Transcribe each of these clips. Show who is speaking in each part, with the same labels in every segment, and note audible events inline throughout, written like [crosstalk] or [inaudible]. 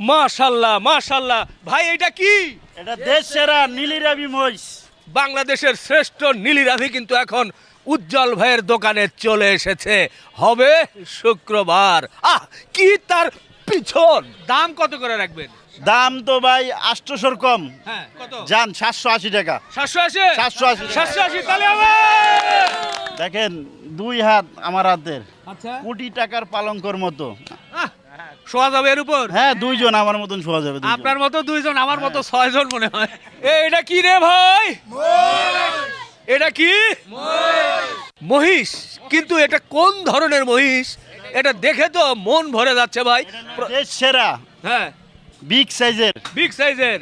Speaker 1: মাশাল্লাহ মাশাল্লাহ। ভাই এটা কি?
Speaker 2: এটা দেশ সেরা নীলিরাবি মহিষ।
Speaker 1: বাংলাদেশের শ্রেষ্ঠ নীলিরাভি কিন্তু এখন উজ্জ্বল ভাইয়ের দোকানে চলে এসেছে। হবে শুক্রবার। আহ কি তার পিছন? দাম কত করে রাখবেন?
Speaker 2: দাম তো ভাই আষ্টশোর কম।
Speaker 1: হ্যাঁ কত?
Speaker 2: যান সাতশো আশি টাকা।
Speaker 1: সাতশো আশি?
Speaker 2: 780
Speaker 1: সাতশো আশি তাহলে
Speaker 2: দেখেন দুই হাত আমার হাতের।
Speaker 1: আচ্ছা।
Speaker 2: কোটি টাকার পালঙ্কর মতো।
Speaker 1: শোয়া যাবে এর উপর?
Speaker 2: হ্যাঁ দুইজন আমার মতন শোয়া যাবে দুইজন।
Speaker 1: আপনার মতো দুইজন আমার মতো ছয়জন মনে হয়। এ, এটা কি রে ভাই? এটা কি? মহিষ। কিন্তু এটা কোন ধরনের মহিষ? এটা দেখে তো মন ভরে যাচ্ছে ভাই।
Speaker 2: দেশ সেরা।
Speaker 1: হ্যাঁ।
Speaker 2: বিগ সাইজের।
Speaker 1: বিগ সাইজের।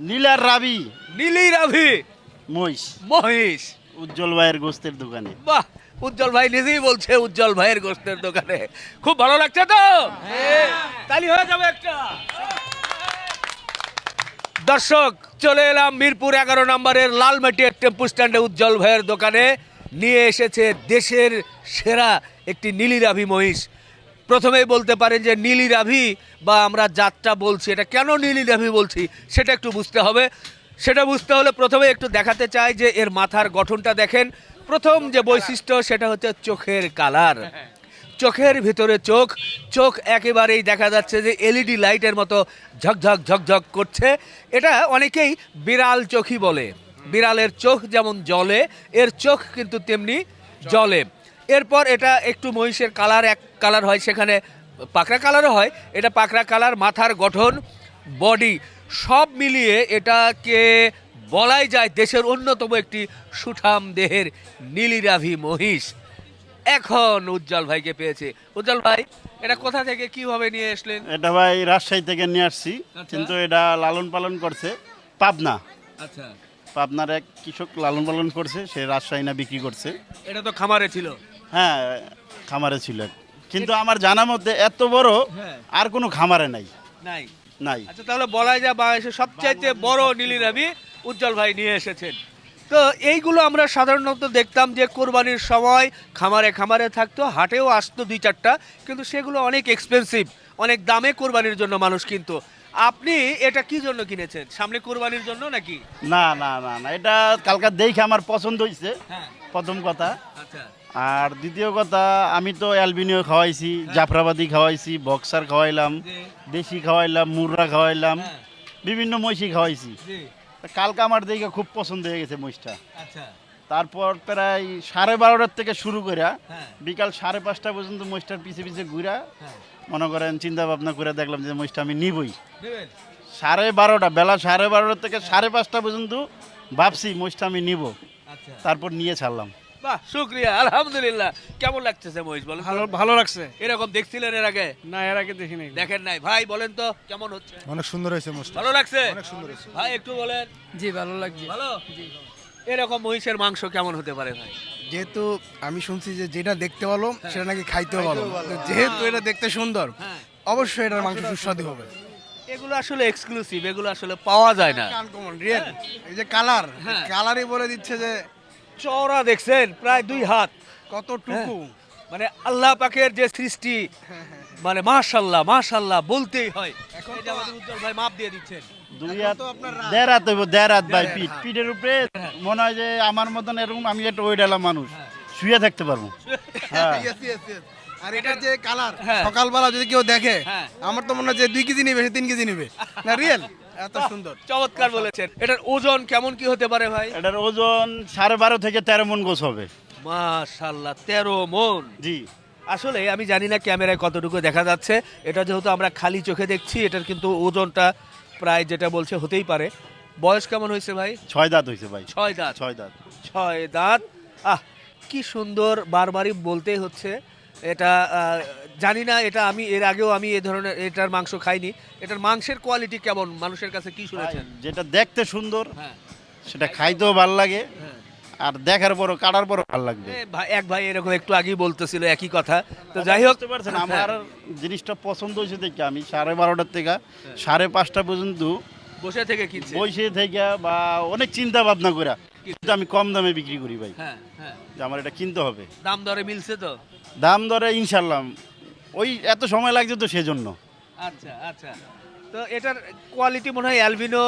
Speaker 2: নীলার রাবি।
Speaker 1: নীলি রাভি।
Speaker 2: মহিষ।
Speaker 1: মহিষ।
Speaker 2: উজ্জ্বল ভাইয়ের গোস্তের দোকানে।
Speaker 1: বাহ! উজ্জ্বল ভাই নিজেই বলছে উজ্জ্বল ভাইয়ের গোষ্ঠের দোকানে। খুব ভালো লাগছে তো? তালি হয়ে যাবে একটা। দর্শক, চলে এলাম মিরপুর এগারো নম্বরের লালমাটিয়ার টেম্পু স্ট্যান্ডে উজ্জ্বল ভাইয়ের দোকানে। নিয়ে এসেছে দেশের সেরা একটি নীলিরাভি মহিষ। প্রথমেই বলতে পারেন যে নীলিরাভি বা আমরা যাত্রা বলছি, এটা কেন নীলিরাভি বলছি, সেটা একটু বুঝতে হবে। সেটা বুঝতে হলে প্রথমে একটু দেখাতে চাই যে এর মাথার গঠনটা দেখেন। প্রথম যে বৈশিষ্ট্য সেটা হচ্ছে চোখের কালার। চোখের ভিতরে চোখ চোখ একেবারেই দেখা যাচ্ছে যে এলইডি লাইটের মতো ঝকঝক ঝকঝক করছে। এটা অনেকেই বিড়াল চোখই বলে। বিড়ালের চোখ যেমন জলে, এর চোখ কিন্তু তেমনি জলে। এরপর এটা একটু মহিষের কালার, এক কালার হয় সেখানে পাকড়া কালারও হয়। এটা পাকড়া কালার, মাথার গঠন, বডি। সব মিলিয়ে এটাকে বলাই যায় দেশের অন্যতম একটি সুঠাম দেহের নীলিরাভি মহিষ। এখন উজ্জ্বল ভাইকে পেয়েছে। উজ্জ্বল ভাই এটা কোথা থেকে কীভাবে নিয়ে আসলেন
Speaker 2: এটা ভাই রাজশাহী থেকে নিয়ে আসছি
Speaker 1: আচ্ছা।
Speaker 2: কিন্তু এটা লালন পালন করছে পাবনা।
Speaker 1: আচ্ছা।
Speaker 2: পাবনার এক কৃষক লালন পালন করছে সে রাজশাহী না বিক্রি করছে।
Speaker 1: এটা তো খামারে ছিল।
Speaker 2: হ্যাঁ খামারে ছিল। কিন্তু আমার জানা মতে এত বড়
Speaker 1: হ্যাঁ।
Speaker 2: আর কোনো খামারে নাই।
Speaker 1: নাই।
Speaker 2: নাই।
Speaker 1: আচ্ছা তাহলে বলাই যায় বাংলাদেশের সবচাইতে বড় নীলিরাভি উজ্জ্বল ভাই নিয়ে এসেছেন। তো এইগুলো আমরা সাধারণত দেখতাম যে কোরবানির সময় খামারে খামারে থাকতো হাটেও আসতো দুই চারটা কিন্তু সেগুলো অনেক এক্সপেন্সিভ অনেক দামে কোরবানির জন্য মানুষ কিনতো। আপনি এটা কি জন্য কিনেছেন? সামনে কোরবানির জন্য নাকি?
Speaker 2: না না না না এটা কালকার দেখে আমার পছন্দ হয়েছে
Speaker 1: হ্যাঁ।
Speaker 2: প্রথম কথা।
Speaker 1: আচ্ছা।
Speaker 2: আর দ্বিতীয় কথা আমি তো অ্যালবিনিও খাওয়াইছি জাফরাবাদি খাওয়াইছি বক্সার খাওয়াইলাম দেশি খাওয়াইলাম মুররা খাওয়াইলাম
Speaker 1: হ্যাঁ।
Speaker 2: বিভিন্ন মহিষি খাওয়াইছি। কালকে আমার দেখে খুব পছন্দ হয়ে গেছে মহিষটা।
Speaker 1: আচ্ছা।
Speaker 2: তারপর প্রায় সাড়ে বারোটার থেকে শুরু করে
Speaker 1: হ্যাঁ।
Speaker 2: বিকাল সাড়ে পাঁচটা পর্যন্ত মহিষটার পিছে পিছে ঘুরা
Speaker 1: হ্যাঁ।
Speaker 2: মনে করেন চিন্তা ভাবনা করে দেখলাম যে মহিষটা আমি নিবই। সাড়ে বারোটা বেলা সাড়ে বারোটা থেকে সাড়ে পাঁচটা পর্যন্ত ভাবছি মহিষটা আমি নিব।
Speaker 1: আচ্ছা।
Speaker 2: তারপর নিয়ে ছাড়লাম।
Speaker 1: বাহ শুক্রিয়া আলহামদুলিল্লাহ। কেমন লাগতেছে মহিষ বলেন
Speaker 3: ভালো ভালো লাগছে।
Speaker 1: এরকম দেখছিলেন এর আগে?
Speaker 3: না এর আগে দেখিনি
Speaker 1: দেখেন নাই। ভাই বলেন তো কেমন হচ্ছে?
Speaker 4: অনেক সুন্দর হয়েছে মোষটা
Speaker 1: ভালো লাগছে?
Speaker 4: অনেক সুন্দর হয়েছে।
Speaker 1: ভাই একটু বলেন।
Speaker 3: জি ভালো লাগছে।
Speaker 1: ভালো? এরকম মহিষের মাংস কেমন হতে পারে ভাই?
Speaker 4: যেহেতু আমি শুনছি যে যেটা দেখতে ভালো সেটা নাকি খাইতেও ভালো। যেহেতু এটা দেখতে সুন্দর
Speaker 1: হ্যাঁ।
Speaker 4: অবশ্যই এটার মাংস সুস্বাদু হবে।
Speaker 1: এগুলো আসলে এক্সক্লুসিভ এগুলো আসলে পাওয়া যায় না।
Speaker 4: এই যে কালার
Speaker 1: হ্যাঁ।
Speaker 4: কালারই বলে দিচ্ছে যে
Speaker 1: চওড়া দেখছেন প্রায় দুই হাত।
Speaker 4: কতটুকু?
Speaker 1: মানে আল্লাহ পাকের যে সৃষ্টি মানে মাশাল্লাহ মাশাল্লাহ বলতেই হয়। এখন
Speaker 4: তো-
Speaker 1: আমাদের উজ্জ্বল ভাই মাপ দিয়ে দিচ্ছেন।
Speaker 2: দুই হাত
Speaker 4: রাত।
Speaker 2: দেড় হাত হইব দেড় হাত ভাই পিঠ। পিঠের উপরে মনে হয় যে আমার মতন এরকম আমি একটা ওইডালা মানুষ। শুয়ে থাকতে পারব। হ্যাঁ. [laughs]
Speaker 4: আর এটার যে কালার
Speaker 1: হ্যাঁ।
Speaker 4: সকালবেলা যদি কেউ দেখে
Speaker 1: হ্যাঁ।
Speaker 4: আমার তো মনে হয় যে দুই কেজি নিবে সে তিন কেজি নিবে। না রিয়েল এত সুন্দর।
Speaker 1: চমৎকার বলেছেন। এটার ওজন কেমন কি হতে পারে ভাই?
Speaker 2: এটার ওজন সাড়ে বারো থেকে তেরো মন গোছ হবে।
Speaker 1: মাশাল্লাহ তেরো মন।
Speaker 2: জি।
Speaker 1: আসলে আমি জানি না ক্যামেরায় কতটুকু দেখা যাচ্ছে। এটা যেহেতু আমরা খালি চোখে দেখছি এটার কিন্তু ওজনটা প্রায় যেটা বলছে হতেই পারে। বয়স কেমন হয়েছে ভাই?
Speaker 2: ছয় দাঁত হয়েছে ভাই।
Speaker 1: ছয় দাঁত।
Speaker 2: ছয় দাঁত।
Speaker 1: ছয় দাঁত। আহ কি সুন্দর বারবারই বলতেই হচ্ছে। এটা জানি না এটা আমি এর আগেও আমি এ ধরনের এটার মাংস খাইনি। এটার মাংসের কোয়ালিটি কেমন? মানুষের কাছে কি শুনেছেন?
Speaker 2: যেটা দেখতে সুন্দর
Speaker 1: হ্যাঁ।
Speaker 2: সেটা খাইতেও ভালো লাগে
Speaker 1: হ্যাঁ।
Speaker 2: আর দেখার পরও কাটার পরও ভালো লাগবে।
Speaker 1: এক ভাই এরকম একটু আগেই বলতেছিল একই কথা। তো যাই হোক
Speaker 2: পারছেন আমার জিনিসটা পছন্দ হয়েছে দেখে আমি সাড়ে বারোটার থেকে সাড়ে পাঁচটা পর্যন্ত
Speaker 1: বসে থেকে কিনছে?
Speaker 2: বসে থেকে বা অনেক চিন্তা ভাবনা করে কিন্তু আমি কম দামে বিক্রি করি ভাই।
Speaker 1: হ্যাঁ হ্যাঁ।
Speaker 2: আমার এটা কিনতে হবে।
Speaker 1: দাম দরে মিলছে তো?
Speaker 2: দাম দরে ইনশাল্লাহ ওই এত সময় লাগছে তো সেজন্য।
Speaker 1: আচ্ছা আচ্ছা। তো এটার কোয়ালিটি মনে হয় অ্যালবিনো,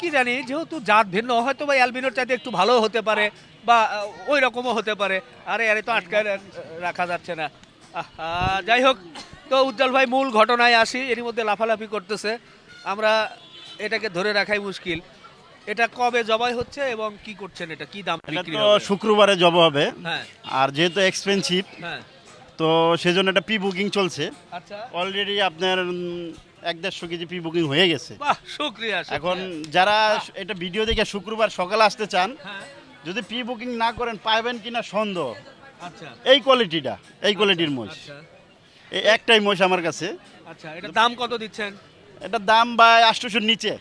Speaker 1: কি জানি, যেহেতু জাত ভিন্ন হয়তো বা অ্যালবিনোর চাইতে একটু ভালো হতে পারে বা ওই রকমও হতে পারে। আরে আরে, তো আটকায় রাখা যাচ্ছে না। যাই হোক, তো উজ্জ্বল ভাই, মূল ঘটনায় আসি। এর মধ্যে লাফালাফি করতেছে। আমরা এটাকে ধরে রাখাই মুশকিল। এটা কবে জবাই হচ্ছে এবং কি করছেন এটা? কি দাম বিক্রি
Speaker 2: তো
Speaker 1: হবে?
Speaker 2: শুক্রবারে জব হবে।
Speaker 1: হ্যাঁ।
Speaker 2: আর যেহেতু এক্সপেন্সিভ
Speaker 1: হ্যাঁ।
Speaker 2: তো সেজন্য একটা প্রি বুকিং চলছে।
Speaker 1: আচ্ছা।
Speaker 2: অলরেডি আপনার উম, এক দেড়শো কেজি প্রি বুকিং হয়ে গেছে।
Speaker 1: বাহ শুক্রিয়া
Speaker 2: এখন যারা এটা ভিডিও দেখে শুক্রবার সকালে আসতে চান
Speaker 1: হ্যাঁ।
Speaker 2: যদি প্রি বুকিং না করেন পাবেন কিনা সন্দেহ।
Speaker 1: আচ্ছা।
Speaker 2: এই কোয়ালিটিটা এই কোয়ালিটির মোষ
Speaker 1: আচ্ছা।
Speaker 2: এই একটাই মোষ আমার কাছে।
Speaker 1: আচ্ছা এটা দাম কত দিচ্ছেন?
Speaker 2: এটা দাম ভাই আটশোশোর নিচে।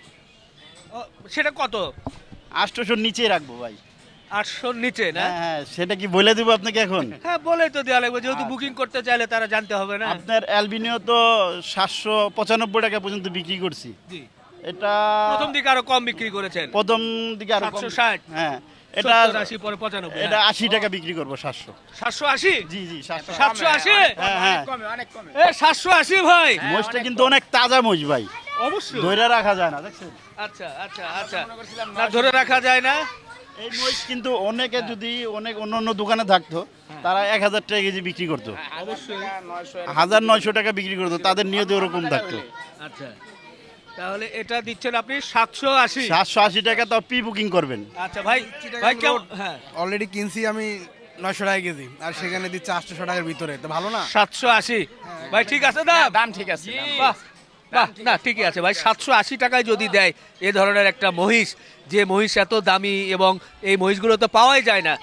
Speaker 1: সেটা কত?
Speaker 2: আটশোশোর নিচেই রাখব ভাই।
Speaker 1: আটশোর নিচে না?
Speaker 2: হ্যাঁ হ্যাঁ সেটা কি বলে দিব আপনাকে এখন?
Speaker 1: হ্যাঁ বলেই তো দেওয়া লাগবে যেহেতু বুকিং করতে চাইলে তারা জানতে হবে না?
Speaker 2: আপনার অ্যালবিনিও তো সাতশো পঁচানব্বই টাকা পর্যন্ত বিক্রি করছি।
Speaker 1: জি।
Speaker 2: এটা
Speaker 1: প্রথম দিকে আরও কম বিক্রি করেছেন।
Speaker 2: প্রথম দিকে আরও কম-
Speaker 1: 760
Speaker 2: হ্যাঁ এটা
Speaker 1: আশি পরে পঁচানব্বই
Speaker 2: এটা আশি টাকা বিক্রি করব সাতশো।
Speaker 1: সাতশো আশি?
Speaker 2: জি জি সাতশো।
Speaker 1: সাতশো আশি?
Speaker 2: হ্যাঁ হ্যাঁ।
Speaker 1: সাতশো আশি ভাই?
Speaker 2: মোষটা কিন্তু অনেক তাজা মোষ ভাই।
Speaker 1: অবশ্যই।
Speaker 2: ধরে রাখা যায় না দেখছেন?
Speaker 1: আচ্ছা আচ্ছা আচ্ছা। না ধরে রাখা যায় না?
Speaker 2: এই মোষ কিন্তু অনেকে যদি অনেক অন্য অন্য দোকানে থাকতো তারা এক হাজার টাকা কেজি বিক্রি করতো। হাজার নয়শো টাকা বিক্রি করতো তাদের নিয়ত ওরকম থাকতো।
Speaker 1: আচ্ছা। তাহলে এটা দিচ্ছেন আপনি সাতশো আশি?
Speaker 2: সাতশো আশি টাকা তো প্রি বুকিং করবেন।
Speaker 1: আচ্ছা ভাই ভাই কেমন? হ্যাঁ।
Speaker 4: অলরেডি কিনছি আমি নয়শো টাকা কেজি আর সেখানে দিচ্ছে আটশোশো টাকার ভিতরে তো ভালো না?
Speaker 1: সাতশো আশি। ভাই ঠিক আছে দাম
Speaker 3: দাম ঠিক আছে।
Speaker 1: বাহ বাহ না ঠিকই আছে ভাই। সাতশো আশি টাকায় যদি দেয় এ ধরনের একটা মহিষ যে মহিষ এত দামি এবং এই মহিষগুলো তো পাওয়াই যায় না।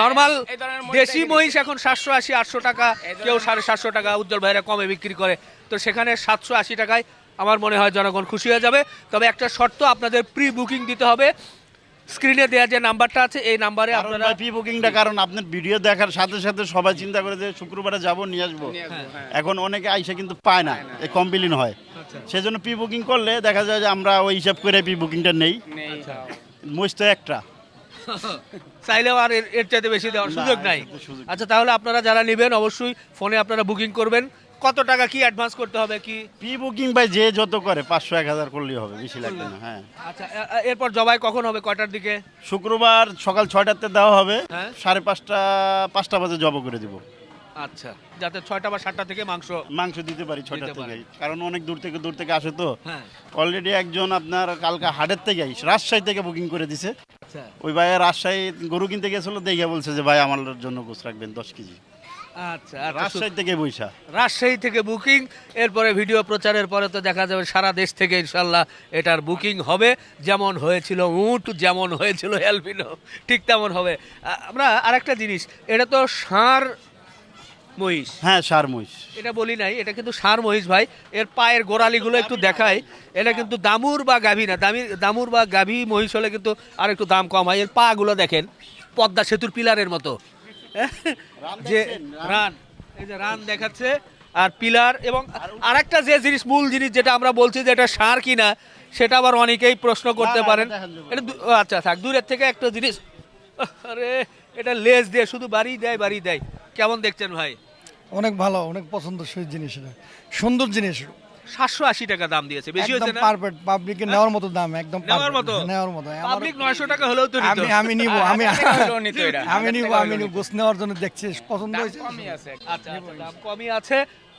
Speaker 1: নর্মাল দেশি মহিষ এখন সাতশো আশি আটশো টাকা কেউ সাড়ে সাতশো টাকা উজ্জ্বল ভাইরা কমে বিক্রি করে। তো সেখানে সাতশো আশি টাকায় আমার মনে হয় জনগণ খুশি হয়ে যাবে। তবে একটা শর্ত আপনাদের প্রি বুকিং দিতে হবে। স্ক্রিনে দেওয়া যে নাম্বারটা আছে এই নাম্বারে আপনারা
Speaker 2: প্রি বুকিংটা কারণ আপনার ভিডিও দেখার সাথে সাথে সবাই চিন্তা করে যে শুক্রবারে যাব নিয়ে আসব। এখন অনেকে আইসা কিন্তু পায় না এই কমপ্লেন হয়। সেজন্য প্রি বুকিং করলে দেখা যায় যে আমরা ওই হিসাব করে প্রি বুকিংটা নেই। মোষ তো একটা।
Speaker 1: চাইলেও আর এর- এর চাইতে বেশি দেওয়ার সুযোগ নেই। আচ্ছা তাহলে আপনারা যারা নেবেন অবশ্যই ফোনে আপনারা বুকিং করবেন। কত টাকা কি অ্যাডভান্স করতে হবে কি?
Speaker 2: প্রি বুকিং ভাই যে যত করে পাঁচশো এক হাজার করলেই হবে বেশি লাগবে না হ্যাঁ।
Speaker 1: আচ্ছা এ- এ- এরপর জবাই কখন হবে কয়টার দিকে?
Speaker 2: শুক্রবার সকাল ছয়টাতে দেওয়া হবে
Speaker 1: হ্যাঁ।
Speaker 2: সাড়ে পাঁচটা পাঁচটা বাজে জব করে দিব।
Speaker 1: আচ্ছা যাতে ছয়টা বা সাতটা থেকে মাংস
Speaker 2: মাংস দিতে পারি ছয়টা
Speaker 1: দিতে
Speaker 2: থেকে
Speaker 1: পারেন।
Speaker 2: কারণ অনেক দূর থেকে দূর থেকে আসে তো।
Speaker 1: হ্যাঁ।
Speaker 2: অলরেডি একজন আপনার কালকা হাটের থেকে রাজশাহী থেকে বুকিং করে দিছে।
Speaker 1: আচ্ছা।
Speaker 2: ওই ভাই রাজশাহী গরু কিনতে গেছিল দেখে বলছে যে ভাই আমার জন্য গোস রাখবেন দশ কেজি।
Speaker 1: আচ্ছা আচ্ছা
Speaker 2: রাজশাহী থেকে বৈশা
Speaker 1: রাজশাহী থেকে বুকিং এরপরে ভিডিও প্রচারের পরে তো দেখা যাবে সারা দেশ থেকে ইনশাল্লাহ এটার বুকিং হবে। যেমন হয়েছিল উট যেমন হয়েছিল অ্যালবিনো ঠিক তেমন হবে। আমরা আরেকটা জিনিস এটা তো ষাঁড় মহিষ।
Speaker 2: হ্যাঁ সার মহিষ।
Speaker 1: এটা বলি নাই এটা কিন্তু ষাঁড় মহিষ ভাই। এর পায়ের গোড়ালিগুলো একটু দেখায় এটা কিন্তু দামুর বা গাভী না দামি দামুর বা গাভী মহিষ হলে কিন্তু আর একটু দাম কম হয়। এর পাগুলো দেখেন পদ্মা সেতুর পিলারের মতো। যে রান। এই যে রান দেখাচ্ছে আর পিলার এবং আরেকটা যে জিনিস মূল জিনিস যেটা আমরা বলছি যে এটা সার কিনা সেটা আবার অনেকেই প্রশ্ন করতে পারেন। এটা আচ্ছা থাক দূরের থেকে একটা জিনিস। আরে এটা লেজ দিয়ে শুধু বাড়ি দেয় বাড়ি দেয়। কেমন দেখছেন ভাই?
Speaker 5: অনেক ভালো অনেক পছন্দসই জিনিস এটা। সুন্দর জিনিস।
Speaker 1: সাতশো আশি টাকা দাম দিয়েছে। বেশি না?
Speaker 5: পারফেক্ট পাবলিকে নেওয়ার মতো দাম একদম
Speaker 1: নেওয়ার মতো?
Speaker 5: নেওয়ার মতো
Speaker 1: পাবলিক নয়শো টাকা হলেও তো
Speaker 5: আমি আমি নিব আমি আমি নিব আমি নিব গোস নেওয়ার জন্য দেখছি পছন্দ হয়েছে।
Speaker 3: কমই আছে
Speaker 1: আচ্ছা আচ্ছা, দাম কমই আছে।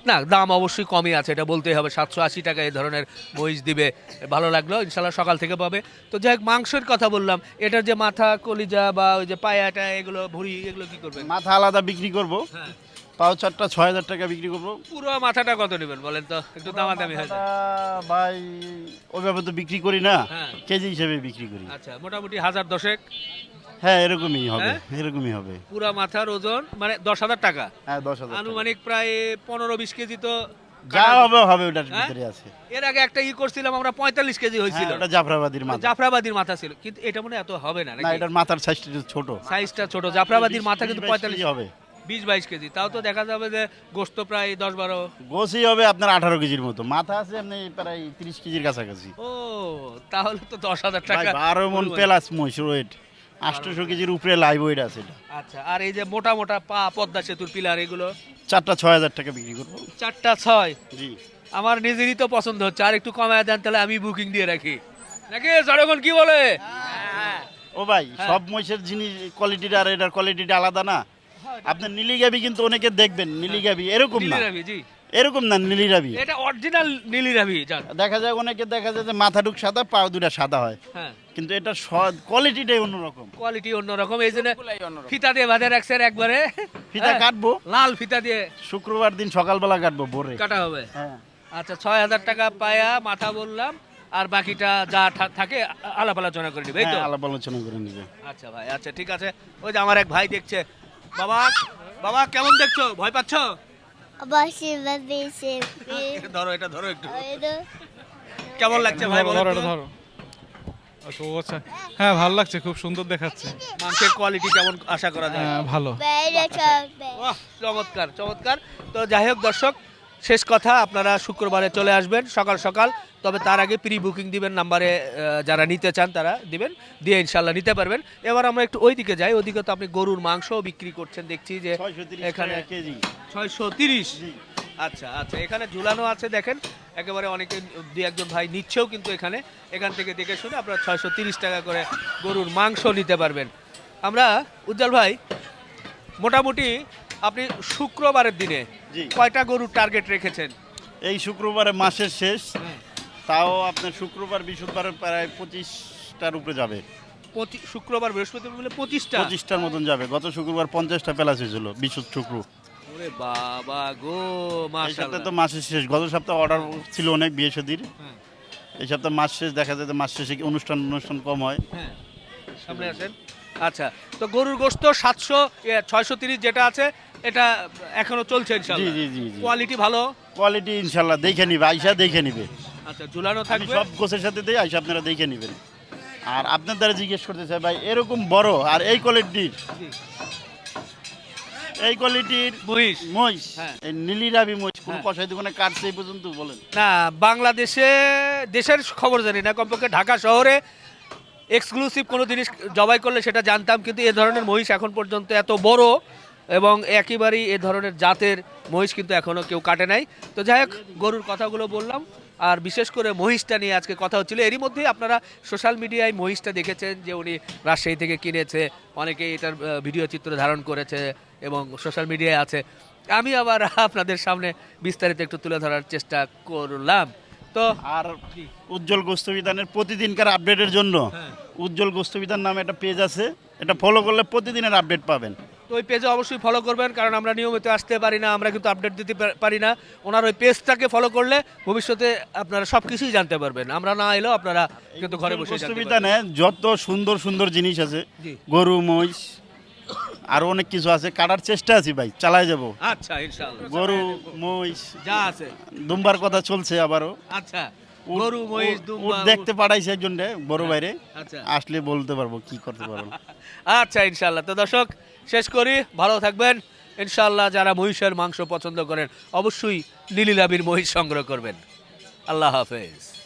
Speaker 1: না দাম অবশ্যই কমই আছে এটা বলতেই হবে। সাতশো আশি টাকা এই ধরনের মহিষ দিবে ভালো লাগল ইনশাল্লাহ সকাল থেকে পাবে। তো যাই হোক মাংসের কথা বললাম এটার যে মাথা কলিজা বা ওই যে পায়াটা এগুলো ভুড়ি এগুলো কি করবে
Speaker 2: মাথা আলাদা বিক্রি করব।
Speaker 1: হ্যাঁ।
Speaker 2: পাও চারটা ছয় হাজার টাকা বিক্রি করব।
Speaker 1: পুরো মাথাটা কত নেবেন বলেন তো? একটু দামাদামি হয়ে
Speaker 2: ভাই ওইভাবে তো বিক্রি করি না
Speaker 1: হ্যাঁ।
Speaker 2: কেজি হিসেবে বিক্রি করি।
Speaker 1: আচ্ছা মোটামুটি হাজার দশেক?
Speaker 2: হ্যাঁ এরকমই হবে
Speaker 1: হ্যাঁ?
Speaker 2: এরকমই হবে।
Speaker 1: পুরা মাথার ওজন মানে দশ হাজার টাকা?
Speaker 2: হ্যাঁ দশ হাজার টাকা।
Speaker 1: আনুমানিক প্রায় পনেরো বিশ কেজি তো
Speaker 2: যা হবে হবে ওটার
Speaker 1: হ্যাঁ?
Speaker 2: ভিতরে আছে।
Speaker 1: এর আগে একটা ই করছিলাম আমরা পঁয়তাল্লিশ কেজি হয়েছিল।
Speaker 2: হ্যাঁ, ওটা জাফরাবাদির মাথা।
Speaker 1: জাফরাবাদির মাথা ছিল। কিন্তু এটা মনে হয় এত হবে না
Speaker 2: না
Speaker 1: নাকি?
Speaker 2: এটার মাথার সাইজটা একটু ছোট।
Speaker 1: সাইজটা ছোট। জাফরাবাদির মাথা কিন্তু পঁয়তাল্লিশ।
Speaker 2: কেজি হবে।
Speaker 1: বিশ বাইশ কেজি। তাও তো দেখা যাবে যে গোস্ত প্রায় দশ বারো।
Speaker 2: গোসই হবে আপনার আঠারো কেজির মতো। মাথা আছে আপনি প্রায় তিরিশ কেজির কাছাকাছি।
Speaker 1: ও তাহলে তো দশ হাজার টাকা
Speaker 2: বারো মন প্লাস মহিষ ওয়েট আটশোশো কেজির উপরে লাইভ ওয়েট আছে
Speaker 1: আচ্ছা আর এই যে মোটা মোটা পা পদ্মা সেতুর পিলার এগুলো?
Speaker 2: চারটা ছয় হাজার টাকা বিক্রি করব।
Speaker 1: চারটা ছয়?
Speaker 2: জি।
Speaker 1: আমার নিজেরই তো পছন্দ হচ্ছে। আর একটু কমায় দেন তাহলে আমি বুকিং দিয়ে রাখি। নাকি জনগণ কি বলে?
Speaker 2: ও ভাই
Speaker 1: হ্যাঁ।
Speaker 2: সব মহিষের জিনিস কোয়ালিটিটা আর এটার কোয়ালিটিটা আলাদা না। আপনার নীলি গাবি কিন্তু অনেকে দেখবেন নীলি গাবি এরকম না।
Speaker 1: জি।
Speaker 2: এরকম না নীলি গাবি
Speaker 1: এটা অরিজিনাল নীলিরাভি জান।
Speaker 2: দেখা যায় অনেকে দেখা যায় যে মাথা ঢুক সাদা পা দুটা সাদা হয়।
Speaker 1: হ্যাঁ।
Speaker 2: কিন্তু এটা কোয়ালিটিটাই অন্যরকম।
Speaker 1: কোয়ালিটি অন্যরকম এই জন্য ফিতা দিয়ে বাঁধে রাখছেন একবারে।
Speaker 2: ফিতা
Speaker 1: হ্যাঁ,
Speaker 2: কাটবো।
Speaker 1: লাল ফিতা দিয়ে।
Speaker 2: শুক্রবার দিন সকালবেলা কাটবো ভোরে।
Speaker 1: কাটা হবে।
Speaker 2: হ্যাঁ।
Speaker 1: আচ্ছা ছয় হাজার টাকা পায়া মাথা বললাম আর বাকিটা যা থাকে আলাপ আলোচনা করে নিবে এই তো?
Speaker 2: আলাপ আলোচনা করে নিবে।
Speaker 1: আচ্ছা ভাই আচ্ছা ঠিক আছে। ওই যে আমার এক ভাই দেখছে বাবা বাবা কেমন দেখছ? ভয় পাচ্ছ? [laughs] ধরো এটা ধরো একটু। কেমন লাগছে ভাই বলো
Speaker 3: ধরো ধরো আচ্ছা, আচ্ছা। হ্যাঁ ভালো লাগছে খুব সুন্দর দেখাচ্ছে।
Speaker 1: মাংসের কোয়ালিটি কেমন আশা করা যায়?
Speaker 3: হ্যাঁ, ভালো।
Speaker 1: চমৎকার চমৎকার। তো যাই হোক দর্শক শেষ কথা আপনারা শুক্রবারে চলে আসবেন সকাল সকাল। তবে তার আগে প্রি বুকিং দিবেন নাম্বারে যারা নিতে চান তারা দিবেন দিয়ে ইনশাল্লাহ নিতে পারবেন। এবার আমরা একটু ওইদিকে যাই ওইদিকে তো আপনি গরুর মাংস বিক্রি করছেন দেখছি যে
Speaker 2: ছয়শো
Speaker 1: এখানে
Speaker 2: কেজি।
Speaker 1: ছয়শো তিরিশ। আচ্ছা আচ্ছা এখানে ঝুলানো আছে দেখেন। একেবারে অনেকে দু একজন ভাই নিচ্ছেও কিন্তু এখানে। এখান থেকে দেখে শুনে আপনারা ছয়শো তিরিশ টাকা করে গরুর মাংস নিতে পারবেন। আমরা উজ্জ্বল ভাই মোটামুটি আপনি শুক্রবারের দিনে। কয়টা গরুর টার্গেট রেখেছেন?
Speaker 2: এই শুক্রবারে মাসের শেষ। তাও আপনার শুক্রবার বৃহস্পতিবার প্রায় পঁচিশটার উপরে যাবে।
Speaker 1: শুক্রবার বৃহস্পতিবার বলে পঁচিশটা?
Speaker 2: পঁচিশটার মতন যাবে। গত শুক্রবার পঞ্চাশটা প্যালাস হয়েছিল বিশ্ব শুক্র।
Speaker 1: ওরে বাবা গো
Speaker 2: এই সপ্তাহে তো মাসের শেষ। গত সপ্তাহে অর্ডার ছিল অনেক
Speaker 1: হ্যাঁ।
Speaker 2: এই সপ্তাহে মাস শেষ দেখা যায় মাস শেষে অনুষ্ঠান অনুষ্ঠান কম হয়।
Speaker 1: হ্যাঁ। সামনে আসেন। আচ্ছা তো গরুর গোস্ত সাতশো ছয়শো তিরিশ যেটা আছে এটা এখনও চলছে
Speaker 2: জি জি জি জি।
Speaker 1: কোয়ালিটি ভালো?
Speaker 2: কোয়ালিটি ইনশাল্লাহ দেখে নিবে আইসা দেখে নিবে।
Speaker 1: আচ্ছা ঝুলানো থাকবে?
Speaker 2: সব গোছের সাথে দিই আইসা আপনারা দেখে নেবেন। আর আপনার দ্বারা জিজ্ঞেস করতে চাই ভাই এরকম বড় আর এই কোয়ালিটির এই কোয়ালিটির
Speaker 1: মহিষ।
Speaker 2: মহিষ?
Speaker 1: হ্যাঁ।
Speaker 2: এই নীলিরাবি মহিষ কোন
Speaker 1: হ্যাঁ।
Speaker 2: কষাই দোকানে কাটছে এই পর্যন্ত বলেন।
Speaker 1: না বাংলাদেশে দেশের খবর জানি না কমপক্ষে ঢাকা শহরে এক্সক্লুসিভ কোনো জিনিস জবাই করলে সেটা জানতাম কিন্তু এ ধরনের মহিষ এখন পর্যন্ত এত বড় এবং একেবারেই এ ধরনের জাতের মহিষ কিন্তু এখনও কেউ কাটে নাই। তো যাই হোক গরুর কথাগুলো বললাম। আর বিশেষ করে মহিষটা নিয়ে আজকে কথা হচ্ছিল। এরই মধ্যেই আপনারা সোশ্যাল মিডিয়ায় মহিষটা দেখেছেন যে উনি রাজশাহী থেকে কিনেছে। অনেকে এটার ভিডিও চিত্র ধারণ করেছে এবং সোশ্যাল মিডিয়ায় আছে। আমি আবার আপনাদের সামনে বিস্তারিত একটু তুলে ধরার চেষ্টা করলাম। তো
Speaker 2: আর উজ্জ্বল গোস্তবিধানের প্রতিদিনকার আপডেটের জন্য।
Speaker 1: হ্যাঁ।
Speaker 2: উজ্জ্বল গোস্তবিধান নামে একটা পেজ আছে। এটা ফলো করলে প্রতিদিনের আপডেট পাবেন।
Speaker 1: তো ওই পেজে অবশ্যই ফলো করবেন কারণ আমরা নিয়মিত আসতে পারি না আমরা কিন্তু আপডেট দিতে পারি না। ওনার ওই পেজটাকে ফলো করলে ভবিষ্যতে আপনারা সব কিছুই জানতে পারবেন। আমরা না এলেও আপনারা কিন্তু ঘরে বসে পারবেন।
Speaker 2: গোস্তবিধানে যত সুন্দর সুন্দর জিনিস আছে গরু মহিষ আরও অনেক কিছু আছে কাটার চেষ্টা আছি ভাই চালাই যাব।
Speaker 1: আচ্ছা ইনশাআল্লাহ
Speaker 2: গরু মহিষ
Speaker 1: যা আছে।
Speaker 2: দুম্বার কথা চলছে আবারও।
Speaker 1: আচ্ছা গরু মহিষ দুম্বা
Speaker 2: দেখতে পাঠাইছে একজন রে, বড় বাইরে
Speaker 1: আচ্ছা।
Speaker 2: আসলে বলতে পারব কি করতে পারব। [laughs]
Speaker 1: আচ্ছা ইনশাআল্লাহ। তো দর্শক শেষ করি। ভালো থাকবেন। ইনশাল্লাহ যারা মহিষের মাংস পছন্দ করেন, অবশ্যই নীলিলাবির মহিষ সংগ্রহ করবেন। আল্লাহ হাফেজ।